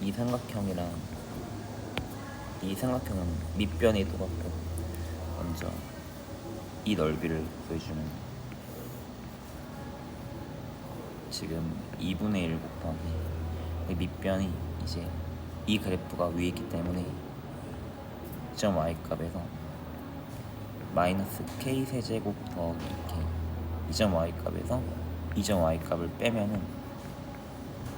이 삼각형이랑 이 삼각형은 밑변이 똑같고 먼저 이 넓이를 구해주면 지금 2분의 1 곱하기 이 밑변이 이제 이 그래프가 위에 있기 때문에 2.y 값에서 마이너스 k 세제곱 더하기 k 2.y 값에서 2.y 값을 빼면은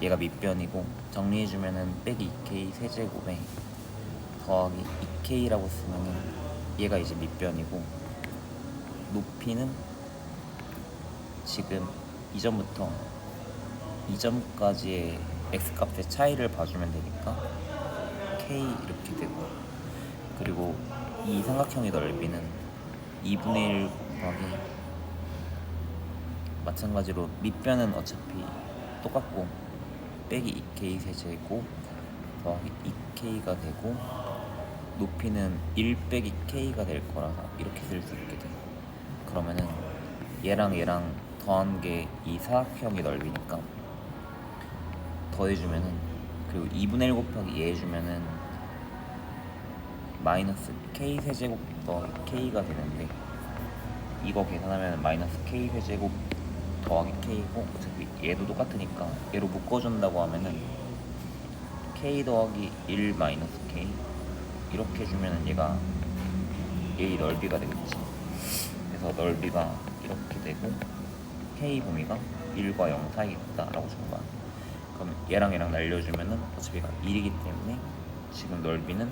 얘가 밑변이고 정리해주면은 빼기 2k 세제곱에 더하기 2k라고 쓰면은 얘가 이제 밑변이고 높이는 지금 이전부터 이전까지의 x 값의 차이를 봐주면 되니까 k 이렇게 되고 그리고 이 삼각형의 넓이는 2분의 1 곱하기 마찬가지로 밑변은 어차피 똑같고 빼기 2k 세제곱 더하기 2k가 되고 높이는 1 빼기 k가 될 거라서 이렇게 쓸 수 있게 돼 그러면은 얘랑 얘랑 더한 게 이 사각형의 넓이니까 더해주면은 그리고 2분의 1 곱하기 2 해주면은 마이너스 k 세제곱 더하기 k가 되는데 이거 계산하면 마이너스 k 세제곱 더하기 k고 어차피 얘도 똑같으니까 얘로 묶어준다고 하면은 k 더하기 1 마이너스 k 이렇게 해주면은 얘가 얘의 넓이가 되겠지. 그래서 넓이가 이렇게 되고 k 범위가 1과 0 사이에 있다라고 준 거야. 그럼 얘랑 얘랑 날려주면은 어차피가 1이기 때문에 지금 넓이는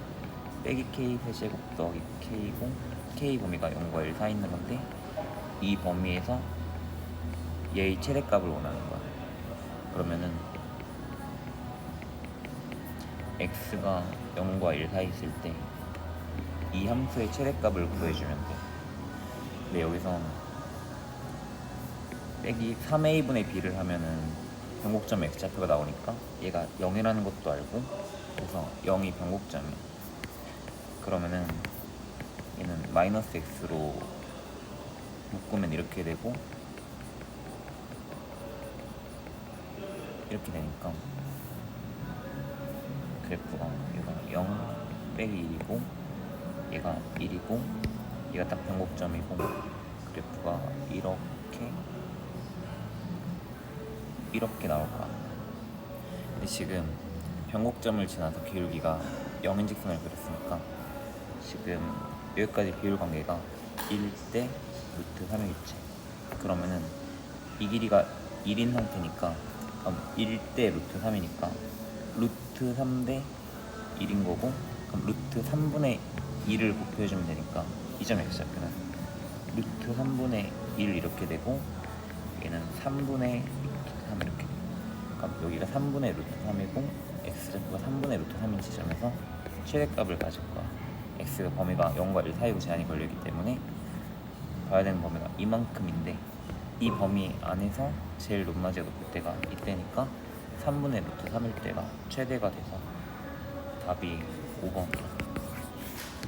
빼기 k 세제곱 더하기 k고 k 범위가 0과 1 사이 있는 건데 이 범위에서 얘의 최대값을 원하는 거야. 그러면은 x가 0과 1 사이 있을 때 이 함수의 최대값을 구해주면 돼. 근데 여기서 빼기 3a분의 b를 하면은 변곡점 x좌표가 나오니까 얘가 0이라는 것도 알고 그래서 0이 변곡점이야. 그러면은 얘는 마이너스 x로 묶으면 이렇게 되고 이렇게 되니까 그래프가 얘가 0 빼기 1이고 얘가 1이고 얘가 딱 변곡점이고 그래프가 이렇게 이렇게 나올 거야. 근데 지금 변곡점을 지나서 기울기가 0인 직선을 그렸으니까 지금 여기까지 비율 관계가 1대 루트 3이겠지 그러면은 이 길이가 1인 상태니까 그럼 1대 루트 3이니까 루트 3대 1인 거고 그럼 루트 3분의 2를 곱해주면 되니까 이점 x좌표는 루트 3분의 1 이렇게 되고 얘는 3분의 루트 3 이렇게 돼. 그럼 여기가 3분의 루트 3이고 x좌표가 3분의 루트 3인 지점에서 최대값을 가질 거야. x가 범위가 0과 1 사이로 제한이 걸리기 때문에 봐야 되는 범위가 이만큼인데 이 범위 안에서 제일 높낮이가 높을 때가 이때니까 3분의 루트 3일 때가 최대가 돼서 답이 5번이야